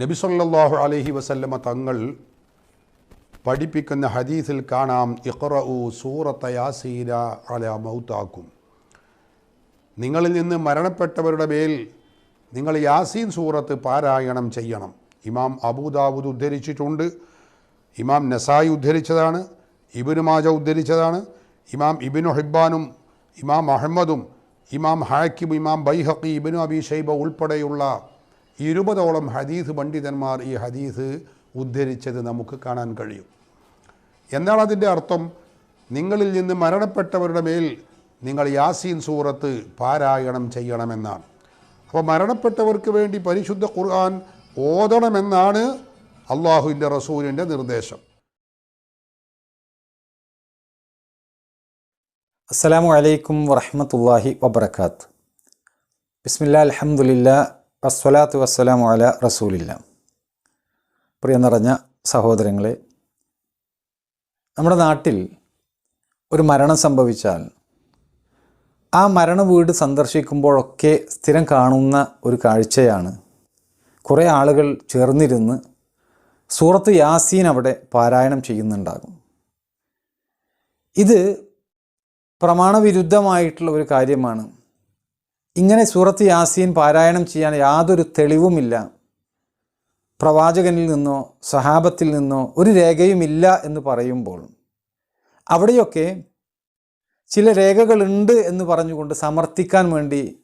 നബി അലഹി വസല്ലമ തങ്ങൾ പഠിപ്പിക്കുന്ന ഹദീസിൽ കാണാം ഇഖ്റഉ സൂറത്ത യാസീന അല മൗത്താക്കും. നിങ്ങളിൽ നിന്ന് മരണപ്പെട്ടവരുടെ മേൽ നിങ്ങൾ യാസീൻ സൂറത്ത് പാരായണം ചെയ്യണം. ഇമാം അബൂദാബുദ് ഉദ്ധരിച്ചിട്ടുണ്ട്. ഇമാം നസായി ഉദ്ധരിച്ചതാണ്. ഇബിനു മാജ ഉദ്ധരിച്ചതാണ്. ഇമാം ഇബിനു ഹിബ്ബാനും ഇമാം അഹമ്മദും ഇമാം ഹാക്കിബ് ഇമാം ബൈഹക്കി ഇബിനു അബി ഷൈബ ഉൾപ്പെടെയുള്ള ഇരുപതോളം ഹദീസ് പണ്ഡിതന്മാർ ഈ ഹദീസ് ഉദ്ധരിച്ചത് നമുക്ക് കാണാൻ കഴിയും. എന്നാൽ അതിന്റെ അർത്ഥം നിങ്ങളിൽ നിന്ന് മരണപ്പെട്ടവരുടെ മേൽ നിങ്ങൾ യാസീൻ സൂറത്ത് പാരായണം ചെയ്യണമെന്നാണ്. അപ്പോൾ മരണപ്പെട്ടവർക്ക് വേണ്ടി പരിശുദ്ധ ഖുർആൻ ഓതണമെന്നാണ് അള്ളാഹുവിന്റെ റസൂലിന്റെ നിർദ്ദേശം. അസ്സലാമു അലൈക്കും വറഹമത്തല്ലാഹി വബർക്കാത്ത് ബിസ്മില്ല അൽഹംദുലില്ല വസ്സലാത്തു വസ്സലാമു അല റസൂലില്ല. പ്രിയ നിറഞ്ഞ സഹോദരങ്ങളെ നമ്മുടെ നാട്ടിൽ ഒരു മരണം സംഭവിച്ചാൽ ആ മരണ വീട് സന്ദർശിക്കുമ്പോഴൊക്കെ സ്ഥിരം കാണുന്ന ഒരു കാഴ്ചയാണ്. കുറേ ആളുകൾ ചേർന്നിരുന്ന് സൂറത്ത് യാസീൻ അവിടെ പാരായണം ചെയ്യുന്നുണ്ടാകും. ഇത് പ്രമാണവിരുദ്ധമായിട്ടുള്ള ഒരു കാര്യമാണ്. ഇങ്ങനെ സൂറത്ത് യാസീൻ പാരായണം ചെയ്യാൻ യാതൊരു തെളിവുമില്ല. പ്രവാചകനിൽ നിന്നോ സഹാബത്തിൽ നിന്നോ ഒരു രേഖയുമില്ല എന്ന് പറയുമ്പോൾ അവിടെയൊക്കെ ചില രേഖകളുണ്ട് എന്ന് പറഞ്ഞുകൊണ്ട് സമർത്ഥിക്കാൻ വേണ്ടി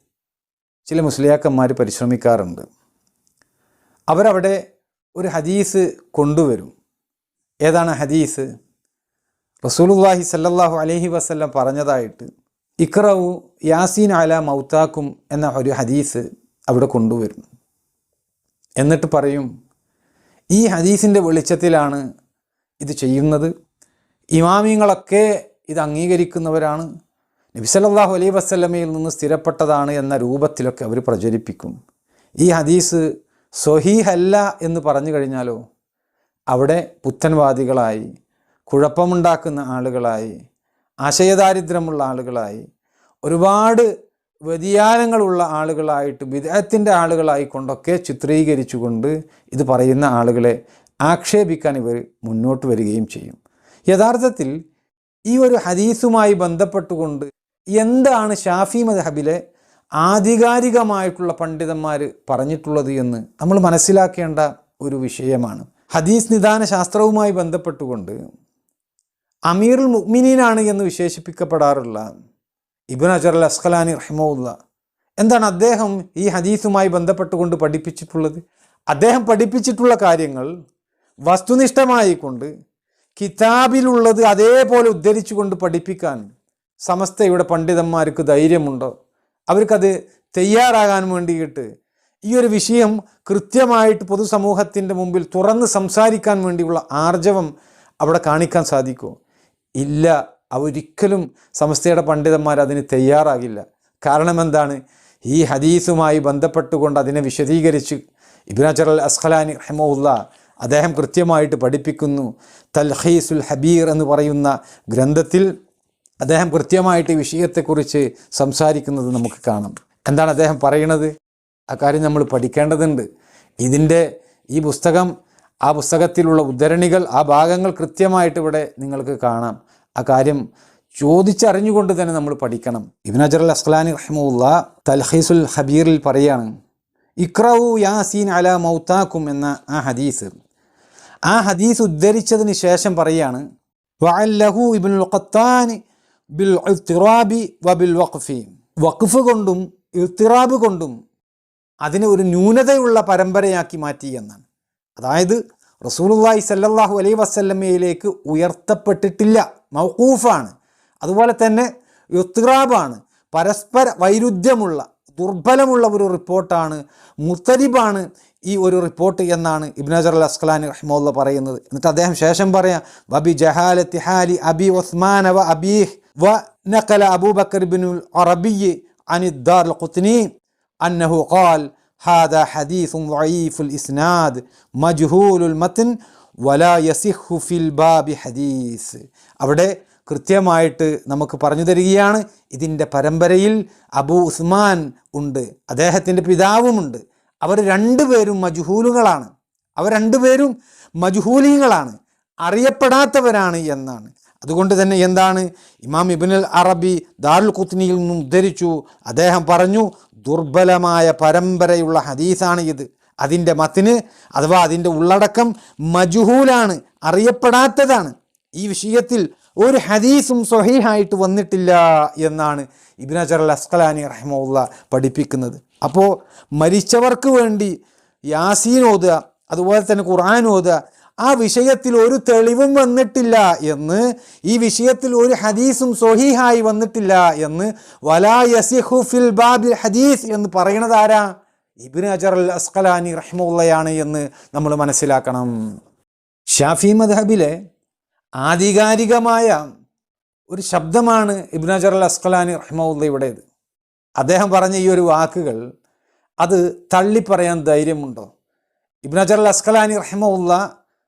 ചില മുസ്ലിയാക്കന്മാർ പരിശ്രമിക്കാറുണ്ട്. അവരവിടെ ഒരു ഹദീസ് കൊണ്ടുവരും. ഏതാണ് ഹദീസ്? റസൂലുല്ലാഹി സല്ലല്ലാഹു അലഹി വസല്ലം പറഞ്ഞതായിട്ട് ഇക്റവു യാസീൻ അല മൗത്താക്കും എന്ന ഒരു ഹദീസ് അവിടെ കൊണ്ടുവരുന്നു. എന്നിട്ട് പറയും ഈ ഹദീസിന്റെ വെളിച്ചത്തിലാണ് ഇത് ചെയ്യുന്നത്. ഇമാമിങ്ങളൊക്കെ ഇത് അംഗീകരിക്കുന്നവരാണ്. നബി സല്ലല്ലാഹു അലൈഹി വസല്ലമയിൽ നിന്ന് സ്ഥിരപ്പെട്ടതാണ് എന്ന രൂപത്തിലൊക്കെ അവർ പ്രചരിപ്പിക്കും. ഈ ഹദീസ് സ്വഹീഹല്ല എന്ന് പറഞ്ഞു കഴിഞ്ഞാലോ അവിടെ പുത്തൻവാദികളായി കുഴപ്പമുണ്ടാക്കുന്ന ആളുകളായി ആശയദാരിദ്ര്യമുള്ള ആളുകളായി ഒരുപാട് വ്യതിയാനങ്ങളുള്ള ആളുകളായിട്ട് വിദേഹത്തിന്റെ ആളുകളായി കൊണ്ടൊക്കെ ചിത്രീകരിച്ചുകൊണ്ട് ഇത് പറയുന്ന ആളുകളെ ആക്ഷേപിക്കാൻ ഇവർ മുന്നോട്ട് വരികയും ചെയ്യും. യഥാർത്ഥത്തിൽ ഈ ഒരു ഹദീസുമായി ബന്ധപ്പെട്ടുകൊണ്ട് എന്താണ് ഷാഫി മദ്ഹബിലെ ആധികാരികമായിട്ടുള്ള പണ്ഡിതന്മാർ പറഞ്ഞിട്ടുള്ളത് എന്ന് നമ്മൾ മനസ്സിലാക്കേണ്ട ഒരു വിഷയമാണ്. ഹദീസ് നിദാന ശാസ്ത്രവുമായി ബന്ധപ്പെട്ടുകൊണ്ട് അമീറുൽ മുഗ്മിനീനാണ് എന്ന് വിശേഷിപ്പിക്കപ്പെടാറുള്ള ഇബുൻ അജർ അൽ അസ്ഖലാനി റഹ്മുല്ല എന്താണ് അദ്ദേഹം ഈ ഹദീസുമായി ബന്ധപ്പെട്ടുകൊണ്ട് പഠിപ്പിച്ചിട്ടുള്ളത്? അദ്ദേഹം പഠിപ്പിച്ചിട്ടുള്ള കാര്യങ്ങൾ വസ്തുനിഷ്ഠമായിക്കൊണ്ട് കിതാബിലുള്ളത് അതേപോലെ ഉദ്ധരിച്ചുകൊണ്ട് പഠിപ്പിക്കാൻ സമസ്തയുടെ പണ്ഡിതന്മാർക്ക് ധൈര്യമുണ്ടോ? അവർക്കത് തയ്യാറാകാൻ വേണ്ടിയിട്ട് ഈ ഒരു വിഷയം കൃത്യമായിട്ട് പൊതുസമൂഹത്തിന്റെ മുമ്പിൽ തുറന്ന് സംസാരിക്കാൻ വേണ്ടിയുള്ള ആർജവം അവിടെ കാണിക്കാൻ സാധിക്കുമോ? ഇല്ല. അവരിക്കലും സമസ്തയുടെ പണ്ഡിതന്മാർ അതിന് തയ്യാറാകില്ല. കാരണം എന്താണ്? ഈ ഹദീസുമായി ബന്ധപ്പെട്ടുകൊണ്ട് അതിനെ വിശദീകരിച്ച് ഇബ്നാചറൽ അൽ അസ്ഖലാനി റഹമുല്ല അദ്ദേഹം കൃത്യമായിട്ട് പഠിപ്പിക്കുന്നു. തൽഹീസുൽ ഹബീർ എന്ന് പറയുന്ന ഗ്രന്ഥത്തിൽ അദ്ദേഹം കൃത്യമായിട്ട് വിഷയത്തെക്കുറിച്ച് സംസാരിക്കുന്നത് നമുക്ക് കാണാം. എന്താണ് അദ്ദേഹം പറയുന്നത്? ആ കാര്യം നമ്മൾ പഠിക്കേണ്ടതുണ്ട്. ഇതിന്റെ ഈ പുസ്തകം ആ പുസ്തകത്തിലുള്ള ഉദ്ധരണികൾ ആ ഭാഗങ്ങൾ കൃത്യമായിട്ട് ഇവിടെ നിങ്ങൾക്ക് കാണാം. ആ കാര്യം ചോദിച്ചറിഞ്ഞുകൊണ്ട് തന്നെ നമ്മൾ പഠിക്കണം. ഇബിൻ അജർ അൽ അസ്ലാനി റഹ്മുല്ല തൽഹീസുൽ ഹബീറിൽ പറയാണ് ഇക്രവു യാസീൻ അല മൗത്താക്കും എന്ന ആ ഹദീസ്. ആ ഹദീസ് ഉദ്ധരിച്ചതിന് ശേഷം പറയാണ് വഅല്ലഹു ഇബ്നുൽ ഖത്താനി ബിൽ ഇത്തിറാബി വബിൽ വഖഫി. വഖഫ് കൊണ്ടും ഇത്തിറാബ് കൊണ്ടും അതിനെ ഒരു ന്യൂനതയുള്ള പരമ്പരയാക്കി മാറ്റി എന്നാണ്. അതായത് റസൂലുല്ലായി സല്ലല്ലാഹു അലൈ വസല്ലമയിലേക്ക് ഉയർത്തപ്പെട്ടിട്ടില്ല. മൗക്കൂഫാണ് അതുപോലെ തന്നെ യുത്രാബാണ് പരസ്പര വൈരുദ്ധ്യമുള്ള ദുർബലമുള്ള ഒരു റിപ്പോർട്ടാണ് മുത്തരിബാണ് ഈ ഒരു റിപ്പോർട്ട് എന്നാണ് ഇബ്നജർ അൽ അസ്ഖലാനി റഹ്മുല്ല പറയുന്നത്. എന്നിട്ട് അദ്ദേഹം ശേഷം പറയാം വബി ജഹാലത്തി ഹാലി അബി ഒസ്മാൻ വ അബീഹ് വ നക്കല അബൂബക്കർ ബിനുൽ അറബിയ് അനിദ്ദാർ ഖുത്നി അന്നഹു ഖാൽ هذا حديث ضعيف ഇസ്നാദ് മജ്ഹൂലുൽ المتن വലാ يصح ഫിൽ ബാബി حديث അവിടെ കൃത്യമായിട്ട് നമുക്ക് പറഞ്ഞു തരികയാണ് ഇതിന്റെ പരമ്പരയിൽ അബു ഉസ്മാൻ ഉണ്ട് അദ്ദേഹത്തിന്റെ പിതാവുമുണ്ട് അവർ രണ്ടുപേരും മജ്ഹൂലുകളാണ്. അവർ രണ്ടുപേരും മജ്ഹൂലികളാണ് അറിയപ്പെടാത്തവരാണ് എന്നാണ്. അതുകൊണ്ട് തന്നെ എന്താണ്? ഇമാം ഇബിനുൽ അറബി ദാറുൽ കുത്നിയിൽ നിന്നും ഉദ്ധരിച്ചു. അദ്ദേഹം പറഞ്ഞു ദുർബലമായ പരമ്പരയുള്ള ഹദീസാണ് ഇത്. അതിന്റെ മത്തിന് അഥവാ അതിന്റെ ഉള്ളടക്കം മജുഹൂലാണ് അറിയപ്പെടാത്തതാണ്. ഈ വിഷയത്തിൽ ഒരു ഹദീസും സ്വഹീഹായിട്ട് വന്നിട്ടില്ല എന്നാണ് ഇബിൻ അജർ അൽ അസ്കലാനി റഹ്മുള്ള പഠിപ്പിക്കുന്നത്. അപ്പോൾ മരിച്ചവർക്ക് വേണ്ടി യാസീൻ ഓതുക അതുപോലെ തന്നെ ഖുർആൻ ഓതുക ആ വിഷയത്തിൽ ഒരു തെളിവും വന്നിട്ടില്ല എന്ന് ഈ വിഷയത്തിൽ ഒരു ഹദീസും സൊഹീഹായി വന്നിട്ടില്ല എന്ന് വലാ യസിഹു ഫിൽ ബാബിൽ ഹദീസ് എന്ന് പറയണത് ആരാ? ഇബിൻ അജർ അൽ അസ്കലാനി റഹ്മുള്ളയാണ് എന്ന് നമ്മൾ മനസ്സിലാക്കണം. ഷാഫി മദ്ഹബിലെ ആധികാരികമായ ഒരു ശബ്ദമാണ് ഇബിൻ അജർ അൽ അസ്കലാനി റഹ്മുള്ളയുടേത് അദ്ദേഹം പറഞ്ഞ ഈ ഒരു വാക്കുകൾ അത് തള്ളിപ്പറയാൻ ധൈര്യമുണ്ടോ? ഇബ്നജർ അസ്കലാനി റഹ്മുള്ള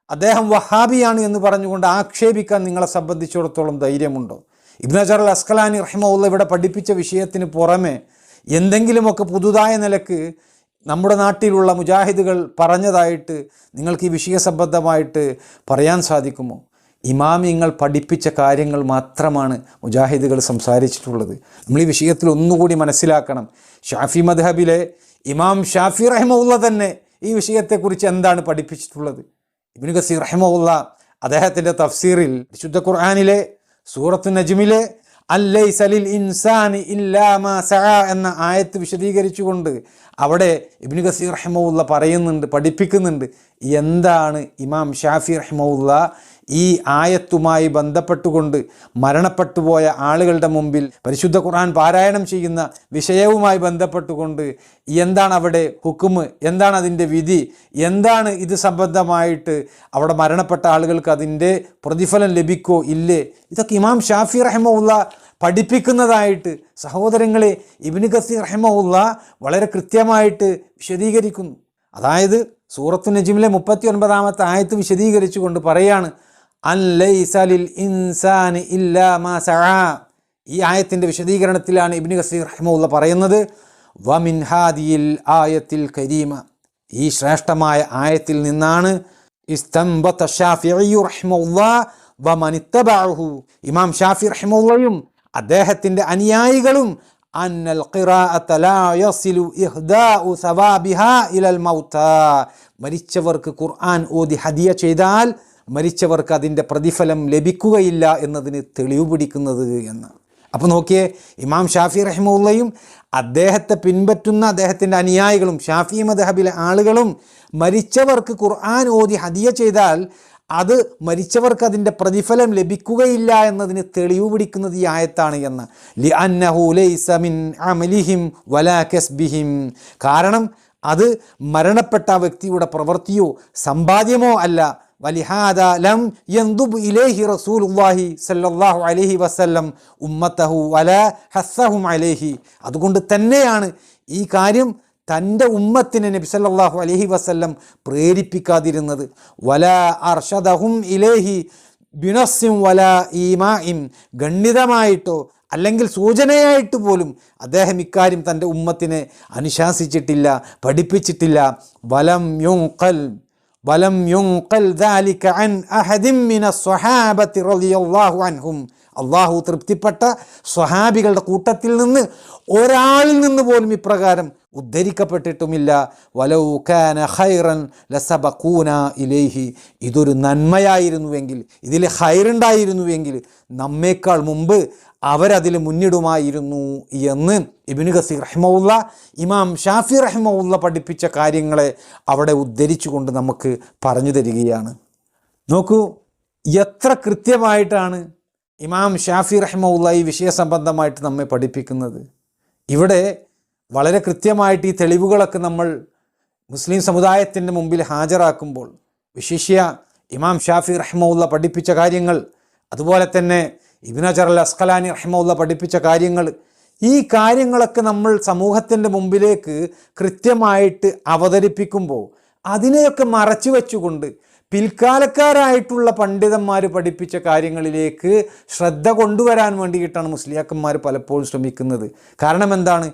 അദ്ദേഹം വഹാബിയാണ് എന്ന് പറഞ്ഞുകൊണ്ട് ആക്ഷേപിക്കാൻ നിങ്ങളെ സംബന്ധിച്ചിടത്തോളം ധൈര്യമുണ്ടോ? ഇബ്നജർ അൽ അസ്കലാനി റഹ്മുള്ള ഇവിടെ പഠിപ്പിച്ച വിഷയത്തിന് പുറമെ എന്തെങ്കിലുമൊക്കെ പുതുതായ നിലയ്ക്ക് നമ്മുടെ നാട്ടിലുള്ള മുജാഹിദുകൾ പറഞ്ഞതായിട്ട് നിങ്ങൾക്ക് ഈ വിഷയ സംബന്ധമായിട്ട് പറയാൻ സാധിക്കുമോ? ഇമാമിങ്ങൾ പഠിപ്പിച്ച കാര്യങ്ങൾ മാത്രമാണ് മുജാഹിദുകൾ സംസാരിച്ചിട്ടുള്ളത്. നമ്മൾ ഈ വിഷയത്തിൽ ഒന്നുകൂടി മനസ്സിലാക്കണം. ഷാഫി മദ്ഹബിലെ ഇമാം ഷാഫി റഹ്മുള്ള തന്നെ ഈ വിഷയത്തെക്കുറിച്ച് എന്താണ് പഠിപ്പിച്ചിട്ടുള്ളത്? ഇബിന് ഗസീർ റഹിമുള്ള അദ്ദേഹത്തിന്റെ തഫ്സീറിൽ വിശുദ്ധ ഖുർആാനിലെ സൂറത്തു നജ്മിലെ അല്ലൈ സലിൽ ഇൻസാൻ ഇല്ലാമ സഅ എന്ന ആയത്ത് വിശദീകരിച്ചുകൊണ്ട് അവിടെ ഇബ്നു ഗസീർ റഹിമുള്ള പറയുന്നുണ്ട് പഠിപ്പിക്കുന്നുണ്ട് എന്താണ് ഇമാം ഷാഫി റഹ്മുള്ള ഈ ആയത്തുമായി ബന്ധപ്പെട്ടുകൊണ്ട് മരണപ്പെട്ടുപോയ ആളുകളുടെ മുമ്പിൽ പരിശുദ്ധ ഖുർആൻ പാരായണം ചെയ്യുന്ന വിഷയവുമായി ബന്ധപ്പെട്ടുകൊണ്ട് എന്താണ് അവിടെ ഹുക്കുമ്? എന്താണ് അതിന്റെ വിധി? എന്താണ് ഇത് സംബന്ധമായിട്ട് അവിടെ മരണപ്പെട്ട ആളുകൾക്ക് അതിന്റെ പ്രതിഫലം ലഭിക്കോ ഇല്ലേ? ഇതൊക്കെ ഇമാം ഷാഫി റഹ്മുള്ള പഠിപ്പിക്കുന്നതായിട്ട് സഹോദരങ്ങളെ ഇബിന് ഖസീർ റഹ്മുള്ള വളരെ കൃത്യമായിട്ട് വിശദീകരിക്കുന്നു. അതായത് സൂറത്തു നജിമിലെ മുപ്പത്തി ഒൻപതാമത്തെ ആയത്ത് വിശദീകരിച്ചുകൊണ്ട് പറയാണ് ഇല്ലാ മാ സആ ഈ ആയത്തിന്റെ വിശദീകരണത്തിലാണ് ഇബ്നു ഖസീർ റഹ്മുള്ള പറയുന്നത്. വമിൻ ഹാദിയിൽ ആയത്തിൽ കരീമ. ഈ ശ്രേഷ്ഠമായ ആയത്തിൽ നിന്നാണ് ഇമാം ഷാഫി റഹ്മുള്ളയും അദ്ദേഹത്തിന്റെ അനുയായികളും അന്നൽ മരിച്ചവർക്ക് ഖുർആൻ ഓതി ഹദിയ ചെയ്താൽ മരിച്ചവർക്ക് അതിന്റെ പ്രതിഫലം ലഭിക്കുകയില്ല എന്നതിന് തെളിവ് പിടിക്കുന്നത് എന്ന്. അപ്പോൾ നോക്കിയേ ഇമാം ഷാഫി റഹ്മുള്ളയും അദ്ദേഹത്തെ പിൻപറ്റുന്ന അദ്ദേഹത്തിന്റെ അനുയായികളും ഷാഫി മദഹബിലെ ആളുകളും മരിച്ചവർക്ക് ഖുർആൻ ഓതി ഹദിയ ചെയ്താൽ അത് മരിച്ചവർക്ക് അതിന്റെ പ്രതിഫലം ലഭിക്കുകയില്ല എന്നതിന് തെളിവ് പിടിക്കുന്നത് ഈ ആയത്താണ് എന്ന്. ലി അന്നഹുലൈസമിൻ ലൈസ മിൻ അമലിഹിം വലാ കസ്ബിഹിം. കാരണം അത് മരണപ്പെട്ട വ്യക്തിയുടെ പ്രവൃത്തിയോ സമ്പാദ്യമോ അല്ല വലിഹാദ ലം യന്ദുബ് ഇലേഹി റസൂലുള്ളാഹി സല്ലല്ലാഹു അലൈഹി വസല്ലം ഉമ്മത്തഹു വല ഹസ്സഹും അലൈഹി. അതുകൊണ്ട് തന്നെയാണ് ഈ കാര്യം തന്റെ ഉമ്മത്തിനെ നബി സല്ലല്ലാഹു അലൈഹി വസല്ലം പ്രേരിപ്പിക്കാതിരുന്നത്. വല അർഷദഹും ഇലേഹി ബിനസ്സിം വല ഈമാഇം ഗണ്ഡിതമായിട്ടോ അല്ലെങ്കിൽ സൂചനയായിട്ട് പോലും അദ്ദേഹം ഇക്കാര്യം തന്റെ ഉമ്മത്തിനെ അനുശാസിച്ചിട്ടില്ല പഠിപ്പിച്ചിട്ടില്ല. വലം യുങ്കൽ ولم ينقل ذلك عن أحد من الصحابة رضي الله عنهم. അള്ളാഹു തൃപ്തിപ്പെട്ട സ്വഹാബികളുടെ കൂട്ടത്തിൽ നിന്ന് ഒരാളിൽ നിന്ന് പോലും ഇപ്രകാരം ഉദ്ധരിക്കപ്പെട്ടിട്ടുമില്ല. വലൗഖാന ഹൈറൻ ലസബക്കൂന ഇലേഹി. ഇതൊരു നന്മയായിരുന്നുവെങ്കിൽ ഇതിൽ ഹൈറുണ്ടായിരുന്നുവെങ്കിൽ നമ്മേക്കാൾ മുമ്പ് അവരതിൽ മുന്നിടുമായിരുന്നു എന്ന് ഇബിന് ഖസീർ റഹ്മുള്ള ഇമാം ഷാഫി റഹ്മുള്ള പഠിപ്പിച്ച കാര്യങ്ങളെ അവിടെ ഉദ്ധരിച്ചുകൊണ്ട് നമുക്ക് പറഞ്ഞു തരികയാണ്. നോക്കൂ എത്ര കൃത്യമായിട്ടാണ് ഇമാം ഷാഫി റഹ്മുള്ള ഈ വിഷയസംബന്ധമായിട്ട് നമ്മെ പഠിപ്പിക്കുന്നത്. ഇവിടെ വളരെ കൃത്യമായിട്ട് ഈ തെളിവുകളൊക്കെ നമ്മൾ മുസ്ലിം സമുദായത്തിന്റെ മുമ്പിൽ ഹാജരാക്കുമ്പോൾ വിശിഷ്യ ഇമാം ഷാഫി റഹ്മുള്ള പഠിപ്പിച്ച കാര്യങ്ങൾ അതുപോലെ തന്നെ ഇബിൻ അജർ അൽ അസ്കലാനി റഹ്മുള്ള പഠിപ്പിച്ച കാര്യങ്ങൾ ഈ കാര്യങ്ങളൊക്കെ നമ്മൾ സമൂഹത്തിന്റെ മുമ്പിലേക്ക് കൃത്യമായിട്ട് അവതരിപ്പിക്കുമ്പോൾ അതിനെയൊക്കെ മറച്ചു വെച്ചുകൊണ്ട് പിൽക്കാലക്കാരായിട്ടുള്ള പണ്ഡിതന്മാർ പഠിപ്പിച്ച കാര്യങ്ങളിലേക്ക് ശ്രദ്ധ കൊണ്ടുവരാൻ വേണ്ടിയിട്ടാണ് മുസ്ലിയാക്കന്മാർ പലപ്പോഴും ശ്രമിക്കുന്നത്. കാരണം എന്താണ്?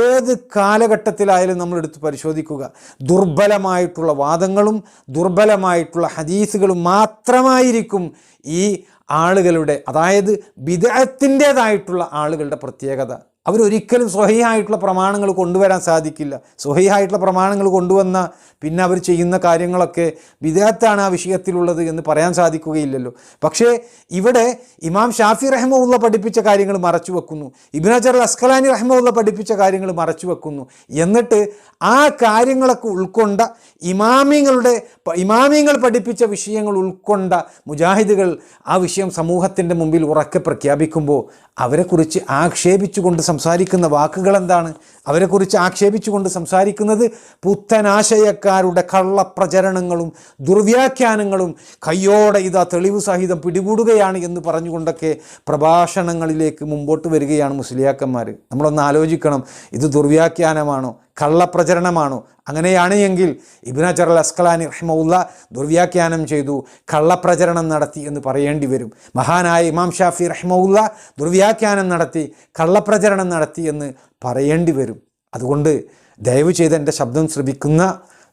ഏത് കാലഘട്ടത്തിലായാലും നമ്മൾ എടുത്ത് പരിശോധിക്കുക. ദുർബലമായിട്ടുള്ള വാദങ്ങളും ദുർബലമായിട്ടുള്ള ഹദീസുകളും മാത്രമായിരിക്കും ഈ ആളുകളുടെ അതായത് വിദഗ്ധത്തിന്റെതായിട്ടുള്ള ആളുകളുടെ പ്രത്യേകത. അവരൊരിക്കലും സ്വഹിയായിട്ടുള്ള പ്രമാണങ്ങൾ കൊണ്ടുവരാൻ സാധിക്കില്ല. സ്വഹിയായിട്ടുള്ള പ്രമാണങ്ങൾ കൊണ്ടുവന്ന പിന്നെ അവർ ചെയ്യുന്ന കാര്യങ്ങളൊക്കെ വിദേഹത്താണ് ആ വിഷയത്തിലുള്ളത് എന്ന് പറയാൻ സാധിക്കുകയില്ലല്ലോ. പക്ഷേ ഇവിടെ ഇമാം ഷാഫി റഹ്മുള്ള പഠിപ്പിച്ച കാര്യങ്ങൾ മറച്ചു വെക്കുന്നു. ഇബിനജർ അസ്കലാനി റഹ്മുള്ള പഠിപ്പിച്ച കാര്യങ്ങൾ മറച്ചു വെക്കുന്നു. എന്നിട്ട് ആ കാര്യങ്ങളൊക്കെ ഉൾക്കൊണ്ട ഇമാമിങ്ങളുടെ ഇമാമിങ്ങൾ പഠിപ്പിച്ച വിഷയങ്ങൾ ഉൾക്കൊണ്ട മുജാഹിദുകൾ ആ വിഷയം സമൂഹത്തിന്റെ മുമ്പിൽ ഉറക്കെ പ്രഖ്യാപിക്കുമ്പോൾ അവരെക്കുറിച്ച് ആക്ഷേപിച്ചുകൊണ്ട് സംസാരിക്കുന്ന വാക്കുകൾ എന്താണ് അവരെക്കുറിച്ച് ആക്ഷേപിച്ചുകൊണ്ട് സംസാരിക്കുന്നത് പുത്തനാശയക്കാരുടെ കള്ളപ്രചരണങ്ങളും ദുർവ്യാഖ്യാനങ്ങളും കയ്യോടെ ഇതാ തെളിവ് സഹിതം പിടികൂടുകയാണ് എന്ന് പറഞ്ഞുകൊണ്ടൊക്കെ പ്രഭാഷണങ്ങളിലേക്ക് മുമ്പോട്ട് വരികയാണ് മുസ്ലിയാക്കന്മാർ. നമ്മളൊന്ന് ആലോചിക്കണം ഇത് ദുർവ്യാഖ്യാനമാണോ കള്ളപ്രചരണമാണോ? അങ്ങനെയാണ് എങ്കിൽ ഇബ്നജർ അൽ അസ്കലാനി റഹ്മുല്ല ദുർവ്യാഖ്യാനം ചെയ്തു കള്ളപ്രചരണം നടത്തി എന്ന് പറയേണ്ടി വരും. മഹാനായ ഇമാം ഷാഫി റഹ്മുല്ല ദുർവ്യാഖ്യാനം നടത്തി കള്ളപ്രചരണം നടത്തി എന്ന് പറയേണ്ടി വരും. അതുകൊണ്ട് ദയവ് ചെയ്ത് എന്റെ ശബ്ദം ശ്രവിക്കുന്ന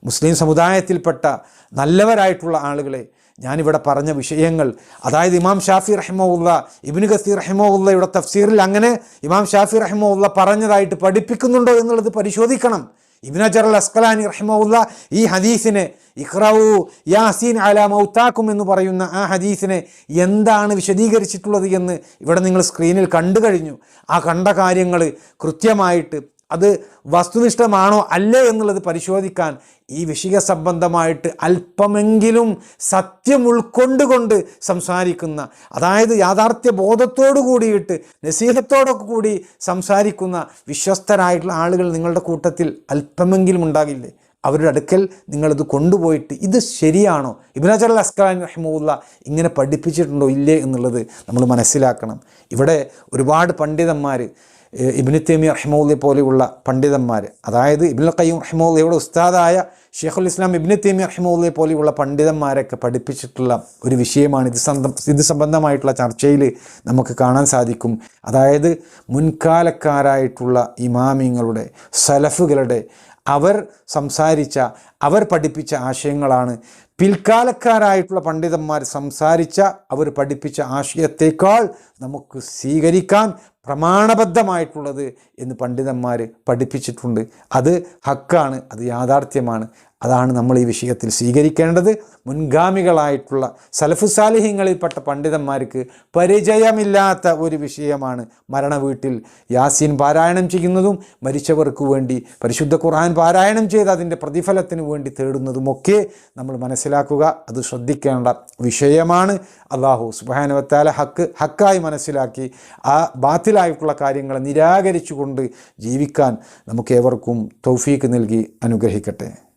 മുസ്ലിം സമുദായത്തിൽപ്പെട്ട നല്ലവരായിട്ടുള്ള ആളുകളെ ഞാനിവിടെ പറഞ്ഞ വിഷയങ്ങൾ അതായത് ഇമാം ഷാഫി റഹ്മുള്ള ഇബിന് ഗസീർ റഹ്മുള്ളയുടെ തഫ്സീറിൽ അങ്ങനെ ഇമാം ഷാഫി റഹ്മുള്ള പറഞ്ഞതായിട്ട് പഠിപ്പിക്കുന്നുണ്ടോ എന്നുള്ളത് പരിശോധിക്കണം. ഇബിന അൽ അസ്കലാനി റഹിമുല്ല ഈ ഹദീസിനെ ഇഖ്റവു യാസീൻ അല മൗത്താക്കും എന്ന് പറയുന്ന ആ ഹദീസിനെ എന്താണ് വിശദീകരിച്ചിട്ടുള്ളത് എന്ന് ഇവിടെ നിങ്ങൾ സ്ക്രീനിൽ കണ്ടു കഴിഞ്ഞു ആ കണ്ട കാര്യങ്ങൾ കൃത്യമായിട്ട് അത് വസ്തുനിഷ്ഠമാണോ അല്ലേ എന്നുള്ളത് പരിശോധിക്കാൻ ഈ വിഷയ സംബന്ധമായിട്ട് അല്പമെങ്കിലും സത്യം ഉൾക്കൊണ്ടുകൊണ്ട് സംസാരിക്കുന്ന അതായത് യാഥാർത്ഥ്യ ബോധത്തോടു കൂടിയിട്ട് നസീഹത്തോടൊക്കെ കൂടി സംസാരിക്കുന്ന വിശ്വസ്തരായിട്ടുള്ള ആളുകൾ നിങ്ങളുടെ കൂട്ടത്തിൽ അല്പമെങ്കിലും ഉണ്ടാകില്ലേ? അവരുടെ അടുക്കൽ നിങ്ങളിത് കൊണ്ടുപോയിട്ട് ഇത് ശരിയാണോ? ഇബ്നാജർ അസ്കലാൻ റഹ്മുല്ല ഇങ്ങനെ പഠിപ്പിച്ചിട്ടുണ്ടോ ഇല്ലേ എന്നുള്ളത് നമ്മൾ മനസ്സിലാക്കണം. ഇവിടെ ഒരുപാട് പണ്ഡിതന്മാർ ഇബിന് തേമി റഹ്മുല്ല പോലെയുള്ള പണ്ഡിതന്മാർ അതായത് ഇബിൻ ഖയ്യൂം റഹ്മൗല്ലയുടെ ഉസ്താദായ ഷെയ്ഖുൽ ഇസ്ലാം ഇബിന് തേമി റഹ്മുല്ല പോലെയുള്ള പണ്ഡിതന്മാരൊക്കെ പഠിപ്പിച്ചിട്ടുള്ള ഒരു വിഷയമാണ് ഇത് ഇത് സംബന്ധമായിട്ടുള്ള ചർച്ചയിൽ നമുക്ക് കാണാൻ സാധിക്കും. അതായത് മുൻകാലക്കാരായിട്ടുള്ള ഇമാമിങ്ങളുടെ സലഫുകളുടെ അവർ സംസാരിച്ച അവർ പഠിപ്പിച്ച ആശയങ്ങളാണ്. പിൽക്കാലക്കാരായിട്ടുള്ള പണ്ഡിതന്മാർ സംസാരിച്ച അവർ പഠിപ്പിച്ച ആശയത്തേക്കാൾ നമുക്ക് സ്വീകരിക്കാൻ പ്രമാണബദ്ധമായിട്ടുള്ളത് എന്ന് പണ്ഡിതന്മാർ പഠിപ്പിച്ചിട്ടുണ്ട്. അത് ഹക്കാണ് അത് യാഥാർത്ഥ്യമാണ്. അതാണ് നമ്മൾ ഈ വിഷയത്തിൽ സ്വീകരിക്കേണ്ടത്. മുൻഗാമികളായിട്ടുള്ള സലഫുസാലിഹ്യങ്ങളിൽപ്പെട്ട പണ്ഡിതന്മാർക്ക് പരിചയമില്ലാത്ത ഒരു വിഷയമാണ് മരണ വീട്ടിൽ യാസീൻ പാരായണം ചെയ്യുന്നതും മരിച്ചവർക്ക് വേണ്ടി പരിശുദ്ധ ഖുർആൻ പാരായണം ചെയ്ത് അതിന്റെ പ്രതിഫലത്തിന് വേണ്ടി തേടുന്നതുമൊക്കെ നമ്മൾ മനസ്സിലാക്കുക. അത് ശ്രദ്ധിക്കേണ്ട വിഷയമാണ്. അള്ളാഹു സുബാനുവത്താല ഹക്ക് ഹക്കായി മനസ്സിലാക്കി ആ ബാത്തിലായിട്ടുള്ള കാര്യങ്ങളെ നിരാകരിച്ചുകൊണ്ട് ജീവിക്കാൻ നമുക്കേവർക്കും തൗഫീക്ക് നൽകി അനുഗ്രഹിക്കട്ടെ.